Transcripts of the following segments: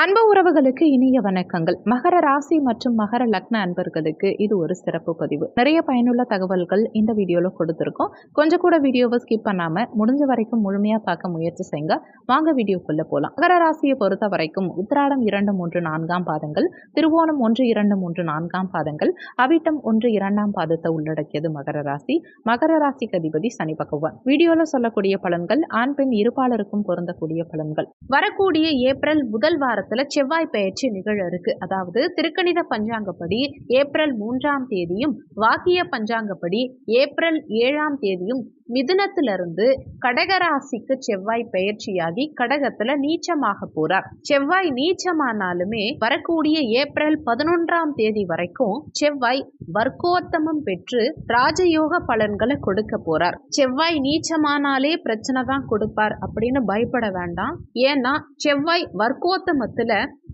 அன்பு உறவுகளுக்கு இனிய வணக்கங்கள். மகர ராசி மற்றும் மகர லக்ன அன்பர்களுக்கு இது ஒரு சிறப்பு பதிவு. நிறைய பயனுள்ள தகவல்கள் இந்த வீடியோல கொடுத்துருக்கோம். கொஞ்சம் கூட வீடியோவை ஸ்கிப் பண்ணாம முடிஞ்ச வரைக்கும் முழுமையா பார்க்க முயற்சி செய்யுங்க வாங்க வீடியோக்குள்ள போலாம். மகர ராசியை பொறுத்த வரைக்கும் உத்திராடம் இரண்டு மூன்று நான்காம் பாதங்கள் திருவோணம் ஒன்று இரண்டு மூன்று நான்காம் பாதங்கள் அவிட்டம் ஒன்று இரண்டாம் பாதத்தை உள்ளடக்கியது மகர ராசி. மகர ராசிக்கு அதிபதி சனி பகவான். வீடியோல சொல்லக்கூடிய பலன்கள் ஆண் பெண் இருப்பாளருக்கும் பொருந்தக்கூடிய பலன்கள். வரக்கூடிய ஏப்ரல் முதல் வாரத்துல செவ்வாய் பயிற்சி நிகழ இருக்கு. அதாவது திருக்கணித பஞ்சாங்கப்படி ஏப்ரல் மூன்றாம் தேதியும் வாக்கிய பஞ்சாங்கப்படி ஏப்ரல் ஏழாம் தேதியும் மிதுனத்திலிருந்து கடகராசிக்கு செவ்வாய் பெயர்ச்சியாகி கடகத்துல நீச்சமாக போறார். செவ்வாய் நீச்சமானாலுமே வரக்கூடிய ஏப்ரல் பதினொன்றாம் தேதி வரைக்கும் செவ்வாய் வர்க்கோத்தமம் பெற்று ராஜயோக பலன்களை கொடுக்க போறார். செவ்வாய் நீச்சமானாலே பிரச்சனை தான் கொடுப்பார் அப்படின்னு பயப்பட வேண்டாம். ஏன்னா செவ்வாய் வர்க்கோத்தமத்துல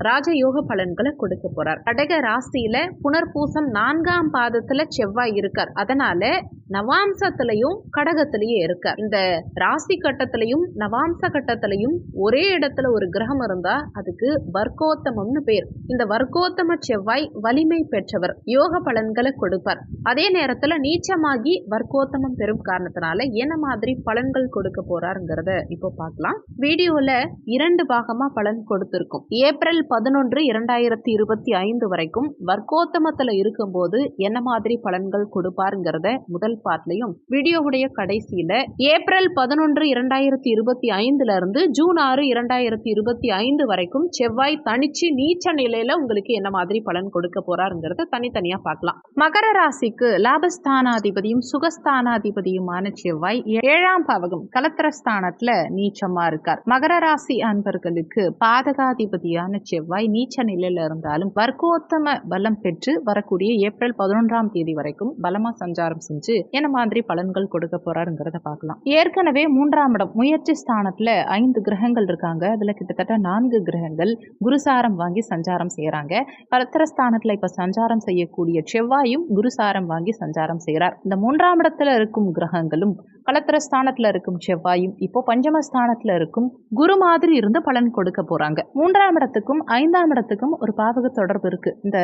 ராஜயோக பலன்களை கொடுக்க போறார். கடக ராசியில புனர்பூசம் நான்காம் பாதத்துல செவ்வாய் இருக்கார். அதனால நவாம்சத்திலையும் கடகத்திலையும் இருக்க. இந்த ராசி கட்டத்திலையும் நவாம்ச கட்டத்திலையும் ஒரே இடத்துல ஒரு கிரகம் இருந்தா அதுக்கு வர்க்கோத்தமம்னு பேர். இந்த வர்க்கோத்தம செவ்வாய் வலிமை பெற்றவர். யோக பலன்களை கொடுப்பார். அதே நேரத்துல நீச்சமாகி வர்க்கோத்தமம் பெறும் காரணத்தினால என்ன மாதிரி பலன்கள் கொடுக்க போறாருங்கிறத இப்போ பார்க்கலாம். வீடியோல இரண்டு பாகமா பலன் கொடுத்திருக்கும். ஏப்ரல் பதினொன்று இரண்டாயிரத்தி இருபத்தி ஐந்து வரைக்கும் வர்க்கோத்தமத்துல இருக்கும்போது என்ன மாதிரி பலன்கள் கொடுப்பாருங்கிறத முதல் பார்ட்லையும் வீடியோவுடைய கடைசியில் ஏப்ரல் பதினொன்று இரண்டாயிரத்தி இருபத்தி ஐந்துல இருந்து ஜூன் ஆறு இரண்டாயிரத்தி இருபத்தி ஐந்து வரைக்கும் செவ்வாய் தனிச்சு நீச்ச நிலையில உங்களுக்கு என்ன மாதிரி பலன் கொடுக்க போறாருங்கிறத தனித்தனியா பார்க்கலாம். மகர ராசிக்கு லாபஸ்தானாதிபதியும் சுகஸ்தானாதிபதியுமான செவ்வாய் ஏழாம் பாவகம் கலத்திரஸ்தானத்தில் நீச்சமா இருக்கார். மகர ராசி அன்பர்களுக்கு பாதகாதிபதியான செவ்வாய் நீச்ச நிலையில இருந்தாலும் வர்க்கோத்தம பலம் பெற்று வரக்கூடிய ஏப்ரல் பதினொன்றாம் தேதி வரைக்கும் பலமா சஞ்சாரம் செஞ்சு என்ன மாதிரி பலன்கள் கொடுக்க போறாருங்கிறத பார்க்கலாம். ஏற்கனவே மூன்றாம் இடம் முயற்சி ஸ்தானத்துல ஐந்து கிரகங்கள் இருக்காங்க. அதுல கிட்டத்தட்ட நான்கு கிரகங்கள் குருசாரம் வாங்கி சஞ்சாரம் செய்யறாங்க கலத்திரஸ்தானத்துல இப்ப சஞ்சாரம் செய்யக்கூடிய செவ்வாயும் குருசாரம் வாங்கி சஞ்சாரம் செய்யறார் இந்த மூன்றாம் இடத்துல இருக்கும் கிரகங்களும் கலத்திரஸ்தானத்துல இருக்கும் செவ்வாயும் இப்போ பஞ்சமஸ்தானத்துல இருக்கும் குரு மாதிரி இருந்து பலன் கொடுக்க போறாங்க. மூன்றாம் இடத்துக்கும் ஐந்தாம் இடத்துக்கும் ஒரு பாவக தொடர்பு இருக்கு. இந்த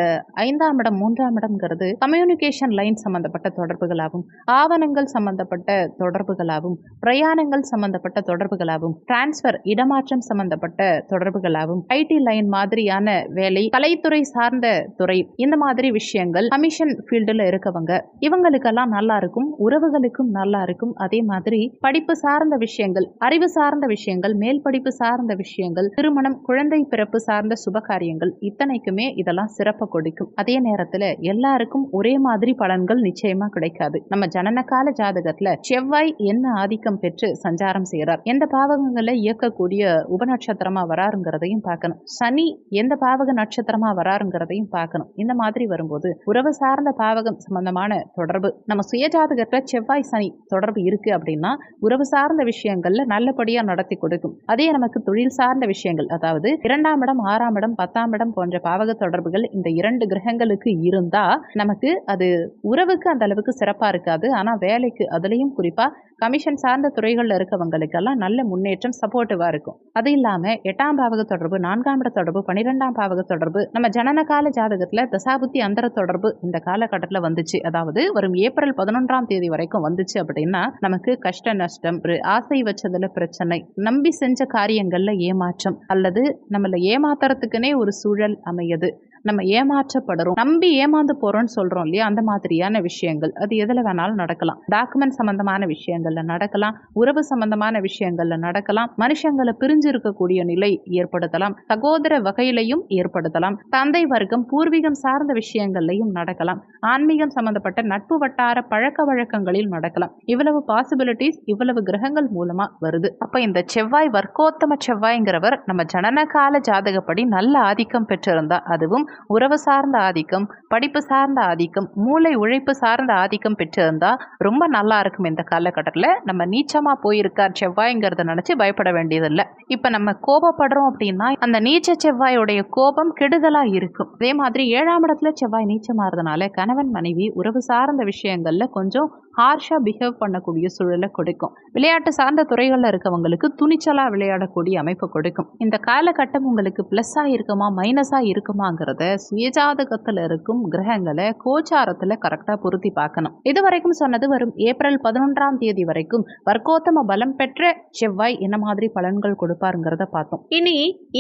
ஐந்தாம் இடம் மூன்றாம் இடம்ங்கிறது கம்யூனிகேஷன் லைன் சம்பந்தப்பட்ட தொடர்புகளாகும். ஆவணங்கள் சம்பந்தப்பட்ட தொடர்புகளாகும். பிரயாணங்கள் சம்பந்தப்பட்ட தொடர்புகளாகும். டிரான்ஸ்ஃபர் இடமாற்றம் சம்பந்தப்பட்ட தொடர்புகளாகும். ஐடி லைன் மாதிரியான வேலை கலைத்துறை சார்ந்த துறை இந்த மாதிரி விஷயங்கள் கமிஷன் ஃபீல்டில் இருக்கவங்க. இவங்களுக்கெல்லாம் நல்லா இருக்கும் உறவுகளுக்கும் நல்லா இருக்கும். அதே மாதிரி படிப்பு சார்ந்த விஷயங்கள் அறிவு சார்ந்த விஷயங்கள் மேல் படிப்பு சார்ந்த விஷயங்கள் திருமணம் குழந்தை பிறப்பு சார்ந்த சுபகாரியங்கள் இத்தனைக்குமே இதெல்லாம் சிறப்பு கொடுக்கும். அதே நேரத்துல எல்லாருக்கும் ஒரே மாதிரி பலன்கள் நிச்சயமா கிடைக்காது. நம்ம ஜனனகால ஜாதகத்துல செவ்வாய் என்ன ஆதிக்கம் பெற்று சஞ்சாரம் செய்யறார் எந்த பாவகங்களை இயக்கக்கூடிய உபநட்சத்திரமா வராருங்கிறதையும் பார்க்கணும். சனி எந்த பாவக நட்சத்திரமா வராருங்கிறதையும் பார்க்கணும். இந்த மாதிரி வரும்போது உறவு சார்ந்த பாவகம் சம்பந்தமான தொடர்பு நம்ம சுயஜாதகத்துல செவ்வாய் சனி தொடர்பு இருக்கு. அப்படின்னா உறவு சார்ந்த விஷயங்கள்ல நல்லபடியா நடத்தி கொடுக்கும். அதே நமக்கு தொழில் சார்ந்த விஷயங்கள் அதாவது இரண்டாம் இடம் ஆறாம் இடம் பத்தாம் இடம் போன்ற பாவக தொடர்புகள் இந்த இரண்டு கிரகங்களுக்கு இருந்தா நமக்கு அது உறவுக்கு அந்த அளவுக்கு சிறப்பா இருக்காது. ஆனா வேலைக்கு அதுலயும் குறிப்பா கமிஷன் சார்ந்த துறைகளில் இருக்கவங்களுக்கெல்லாம் நல்ல முன்னேற்றம் சப்போர்ட்டிவாக இருக்கும். அது இல்லாமல் எட்டாம் பாவக தொடர்பு நான்காம் இட தொடர்பு பன்னிரெண்டாம் பாவக தொடர்பு நம்ம ஜனனகால ஜாதகத்தில் தசாபுத்தி அந்தர தொடர்பு இந்த காலகட்டத்தில் வந்துச்சு. அதாவது வரும் ஏப்ரல் பதினொன்றாம் தேதி வரைக்கும் வந்துச்சு அப்படின்னா நமக்கு கஷ்ட நஷ்டம் ஒரு ஆசை வச்சதுல பிரச்சனை நம்பி செஞ்ச காரியங்கள்ல ஏமாற்றம் அல்லது நம்மள ஏமாத்துறதுக்குனே ஒரு சூழல் அமையுது. நம்ம ஏமாற்றப்படுறோம் நம்பி ஏமாந்து போறோம்னு சொல்றோம் இல்லையா? அந்த மாதிரியான விஷயங்கள். அது எதுல வேணாலும் நடக்கலாம். டாக்குமெண்ட் சம்பந்தமான விஷயங்கள்ல நடக்கலாம். உறவு சம்பந்தமான விஷயங்கள்ல நடக்கலாம். மனுஷங்களை பிரிஞ்சு இருக்கக்கூடிய நிலை ஏற்படுத்தலாம். சகோதர வகையிலையும் ஏற்படுத்தலாம். தந்தை வர்க்கம் பூர்வீகம் சார்ந்த விஷயங்கள்லையும் நடக்கலாம். ஆன்மீகம் சம்பந்தப்பட்ட நட்பு வட்டார பழக்க வழக்கங்களில் நடக்கலாம். இவ்வளவு பாசிபிலிட்டிஸ் இவ்வளவு கிரகங்கள் மூலமா வருது. அப்ப இந்த செவ்வாய் வர்க்கோத்தம செவ்வாய்ங்கிறவர் நம்ம ஜனனகால ஜாதகப்படி நல்ல ஆதிக்கம் பெற்றிருந்தா அதுவும் உறவு சார்ந்த ஆதிக்கம் படிப்பு சார்ந்த ஆதிக்கம் மூளை உழைப்பு சார்ந்த ஆதிக்கம் பெற்றிருந்தா ரொம்ப நல்லா இருக்கும் இந்த காலகட்டத்தில். நம்ம நீச்சமாக போயிருக்கார் செவ்வாய்ங்கிறத நினச்சி பயப்பட வேண்டியதில்லை. இப்போ நம்ம கோபப்படுறோம் அப்படின்னா அந்த நீச்ச செவ்வாயோடைய கோபம் கெடுதலாக இருக்கும். அதே மாதிரி ஏழாம் இடத்துல செவ்வாய் நீச்சமாறதுனால கணவன் மனைவி உறவு சார்ந்த விஷயங்களில் கொஞ்சம் ஹார்ஷாக பிஹேவ் பண்ணக்கூடிய சூழலை கொடுக்கும். விளையாட்டு சார்ந்த துறைகளில் இருக்கவங்களுக்கு துணிச்சலாக விளையாடக்கூடிய அமைப்பு கொடுக்கும். இந்த காலகட்டம் உங்களுக்கு ப்ளஸ்ஸாக இருக்குமா மைனஸாக இருக்குமாங்கிறத சுயஜாதகத்தில் இருக்கும் கிரகங்களை கோச்சாரத்தில் கரெக்டாக பொருத்தி பார்க்கணும். இது வரைக்கும் சொன்னது வரும் ஏப்ரல் பதினொன்றாம் தேதி வரைக்கும் வர்க்கோத்தம பலம் பெற்ற செவ்வாய் என்ன மாதிரி பலன்கள் கொடுப்பாருங்கிறத பார்த்தோம். இனி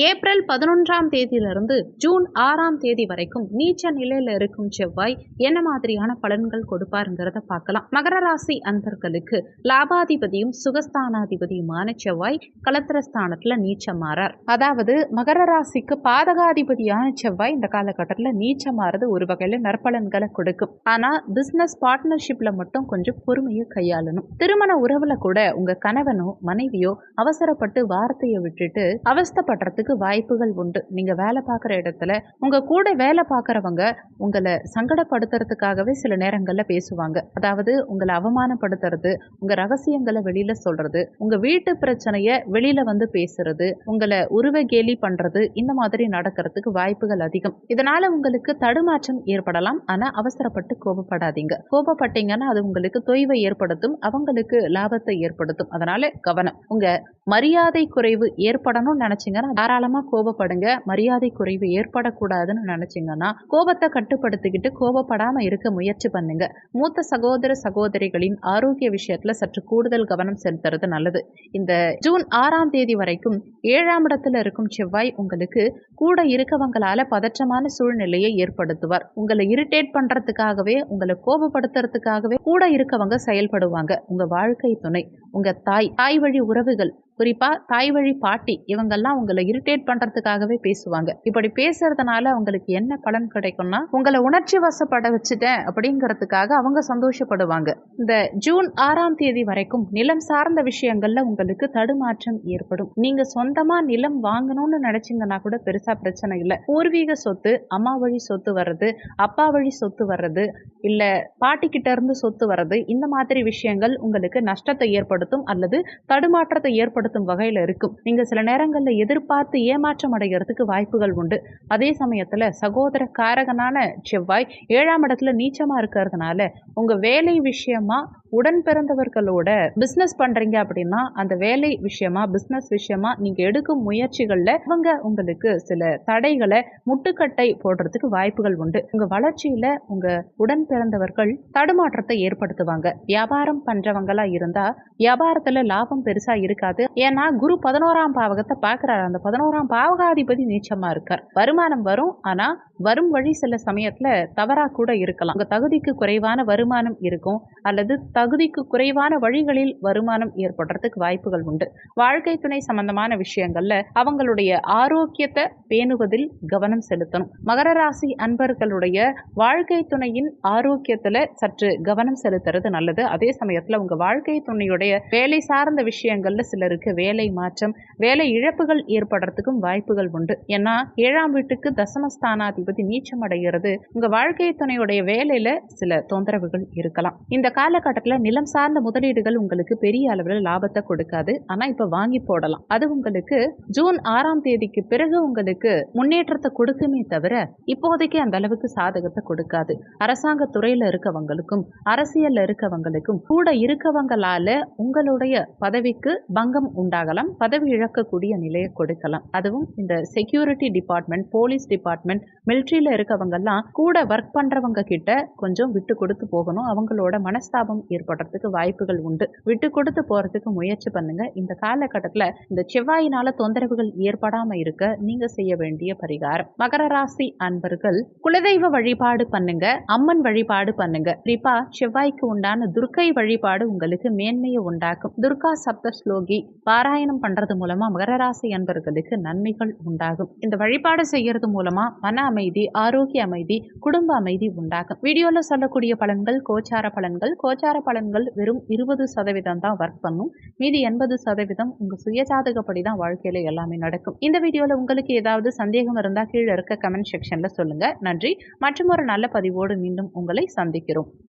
ஏப்ரல் பதினொன்றாம் தேதியிலிருந்து ஜூன் ஆறாம் தேதி வரைக்கும் நீச்ச நிலையில் இருக்கும் செவ்வாய் என்ன மாதிரியான பலன்கள் கொடுப்பாருங்கிறத பார்க்கலாம். மகர ராசி அன்பர்களுக்கு லாபாதிபதியும் சுகஸ்தானாதிபதியுமான செவ்வாய் கலத்திரஸ்தானத்தில் நீச்சமாறார் அதாவது மகர ராசிக்கு பாதகாதிபதியான செவ்வாய் இந்த காலகட்டத்தில் நீச்சமாறது ஒரு வகையில் நற்பலன்களை கொடுக்கும். ஆனால் பிஸ்னஸ் பார்ட்னர்ஷிப்பில் மட்டும் கொஞ்சம் பொறுமையை கையாளணும். திருமண உறவுல கூட உங்க கணவனோ மனைவியோ அவசரப்பட்டு வார்த்தையை விட்டுட்டு அவஸ்தப்படுறதுக்கு வாய்ப்புகள் உண்டு. நீங்க வேலை பார்க்குற இடத்துல உங்க கூட வேலை பார்க்குறவங்க உங்களை சங்கடப்படுத்துறதுக்காகவே சில நேரங்களில் பேசுவாங்க. அதாவது உங்களை அவமானப்படுத்துறது உங்க ரகசியங்களை வெளியில சொல்றது உங்க வீட்டு பிரச்சனைய வெளியில வந்து பேசுறது உங்களை உருவ கேலி பண்றது இந்த மாதிரி நடக்கிறதுக்கு வாய்ப்புகள் அதிகம். இதனால உங்களுக்கு தடுமாற்றம் ஏற்படலாம். ஆனா அவசரப்பட்டு கோபப்படாதீங்க. கோபப்பட்டீங்கன்னா அது உங்களுக்கு தொய்வை ஏற்படுத்தும் அவங்களுக்கு லாபத்தை ஏற்படுத்தும். அதனால கவனம். உங்க மரியாதை குறைவு ஏற்படணும்னு நினைச்சீங்கன்னா தாராளமா கோபப்படுங்க. மரியாதை குறைவு ஏற்படக்கூடாதுன்னு நினைச்சீங்கன்னா கோபத்தை கட்டுப்படுத்திக்கிட்டு கோபப்படாம இருக்க முயற்சி பண்ணுங்க. மூத்த சகோதர சகோதரிகளின் ஆரோக்கிய விஷயத்துல சற்று கூடுதல் கவனம் செலுத்துறது நல்லது. இந்த ஜூன் ஆறாம் தேதி வரைக்கும் ஏழாம் இடத்துல இருக்கும் செவ்வாய் உங்களுக்கு கூட இருக்கவங்களால பதற்றமான சூழ்நிலையை ஏற்படுத்துவார். உங்களை இரிட்டேட் பண்றதுக்காகவே உங்களை கோபப்படுத்துறதுக்காகவே கூட இருக்கவங்க செயல்படுவாங்க. உங்க வாழ்க்கை துணை உங்க தாய் தாய் வழி உறவுகள் குறிப்பாக தாய் வழி பாட்டி இவங்கெல்லாம் உங்களை இரிட்டேட் பண்ணுறதுக்காகவே பேசுவாங்க. இப்படி பேசுறதுனால உங்களுக்கு என்ன பலன் கிடைக்கும்னா உங்களை உணர்ச்சி வசப்பட வச்சுட்டேன் அப்படிங்கிறதுக்காக அவங்க சந்தோஷப்படுவாங்க. இந்த ஜூன் ஆறாம் தேதி வரைக்கும் நிலம் சார்ந்த விஷயங்கள்ல உங்களுக்கு தடுமாற்றம் ஏற்படும். நீங்க சொந்தமா நிலம் வாங்கணும்னு நினைச்சீங்கன்னா கூட பெருசா பிரச்சனை இல்லை. பூர்வீக சொத்து அம்மா வழி சொத்து வர்றது அப்பா வழி சொத்து வர்றது இல்ல பாட்டி கிட்ட இருந்து சொத்து வர்றது இந்த மாதிரி விஷயங்கள் உங்களுக்கு நஷ்டத்தை ஏற்படுத்தும் அல்லது தடுமாற்றத்தை ஏற்படுத்தும். வகையில் இருக்கும். நீங்க சில நேரங்களில் எதிர்பார்த்து ஏமாற்றம் அடைகிறதுக்கு வாய்ப்புகள் உண்டு. அதே சமயத்தில் சகோதர காரகனான செவ்வாய் ஏழாம் இடத்துல நீச்சமாக இருக்கிறதுனால உங்க வேலை விஷயமா உடன் பிறந்தவர்களோட பிஸ்னஸ் பண்றீங்க அப்படின்னா அந்த வேலை விஷயமா பிஸ்னஸ் விஷயமா நீங்க எடுக்கும் முயற்சிகள்ல அவங்க உங்களுக்கு சில தடைகளை முட்டுக்கட்டை போடுறதுக்கு வாய்ப்புகள் உண்டு. உங்க வளர்ச்சியில உங்க உடன் பிறந்தவர்கள் தடுமாற்றத்தை ஏற்படுத்துவாங்க. வியாபாரம் பண்றவங்களா இருந்தா வியாபாரத்துல லாபம் பெருசா இருக்காது. ஏன்னா குரு பதினோராம் பாவகத்தை பாக்குறாரு அந்த பதினோராம் பாவகாதிபதி நீச்சமா இருக்கார். வருமானம் வரும் ஆனா வரும் வழி சில சமயத்துல தவறா கூட இருக்கலாம். உங்க தகுதிக்கு குறைவான வருமானம் இருக்கும் அல்லது தகுதிக்கு குறைவான வழிகளில் வருமானம் ஏற்படுறதுக்கு வாய்ப்புகள் உண்டு. வாழ்க்கை துணை சம்பந்தமான விஷயங்கள்ல அவங்களுடைய ஆரோக்கியத்தை பேணுவதில் கவனம் செலுத்தணும். மகர ராசி அன்பர்களுடைய வாழ்க்கை துணையின் ஆரோக்கியத்துல சற்று கவனம் செலுத்துறது நல்லது. அதே சமயத்துல உங்க வாழ்க்கை துணையுடைய வேலை சார்ந்த விஷயங்கள்ல சிலருக்கு வேலை மாற்றம் வேலை இழப்புகள் ஏற்படுறதுக்கும் வாய்ப்புகள் உண்டு. ஏன்னா ஏழாம் வீட்டுக்கு தசமஸ்தானாதி நீச்சம் அடைகிறது. உங்க வாழ்க்கை துணையுடைய வேலையில சில தொந்தரவுகள் இருக்கலாம். இந்த காலகட்டத்துல நிலம் சார்ந்த முதலீடுகள் உங்களுக்கு பெரிய அளவில் லாபத்தை கொடுக்காது. ஆனா இப்ப வாங்கி போடலாம். அது உங்களுக்கு ஜூன் ஆறாம் தேதிக்கு பிறகு உங்களுக்கு முன்னேற்றத்தை கொடுக்குமே தவிர இப்போதைக்கு அந்த அளவுக்கு சாதகத்தை கொடுக்காது. அரசாங்க துறையில இருக்கவங்களுக்கும் அரசியல்ல இருக்கவங்களுக்கும் கூட இருக்கவங்களால உங்களுடைய பதவிக்கு பங்கம் உண்டாகலாம். பதவி இழக்கக்கூடிய நிலையை கொடுக்கலாம். அதுவும் இந்த செக்யூரிட்டி டிபார்ட்மெண்ட் போலீஸ் டிபார்ட்மெண்ட் மிலிட்ரியில் இருக்கவங்கெல்லாம் கூட ஒர்க் பண்றவங்க கிட்ட கொஞ்சம் விட்டு கொடுத்து போகணும். அவங்களோட மனஸ்தாபம் ஏற்படுறதுக்கு வாய்ப்புகள் உண்டு. விட்டு கொடுத்து போறதுக்கு முயற்சி பண்ணுங்க. இந்த காலகட்டத்துல இந்த செவ்வாயினால தொந்தரவுகள் ஏற்படாமல் இருக்க நீங்க செய்ய வேண்டிய பரிகாரம். மகர ராசி அன்பர்கள் குலதெய்வ வழிபாடு பண்ணுங்க. அம்மன் வழிபாடு பண்ணுங்க. குறிப்பா செவ்வாய்க்கு உண்டான துர்க்கை வழிபாடு உங்களுக்கு மேன்மையை உண்டாக்கும். துர்கா சப்த ஸ்லோகி பாராயணம் பண்றது மூலமா மகர ராசி அன்பர்களுக்கு நன்மைகள் உண்டாகும். இந்த வழிபாடு செய்யறது மூலமா மன அமைதி ஆரோக்கிய அமைதி குடும்ப அமைதி உண்டாகும். வீடியோல சொல்லக்கூடிய பலன்கள் கோச்சார பலன்கள். கோச்சார பலன்கள் வெறும் இருபது சதவீதம் தான் ஒர்க் பண்ணும். மீதி எண்பது சதவீதம் உங்க சுயஜாதகப்படி தான் வாழ்க்கையில எல்லாமே நடக்கும். இந்த வீடியோல உங்களுக்கு ஏதாவது சந்தேகம் இருந்தா கீழே இருக்க கமெண்ட் செக்ஷன்ல சொல்லுங்க. நன்றி. மற்றும் ஒரு நல்ல பதிவோடு மீண்டும் உங்களை சந்திக்கிறோம்.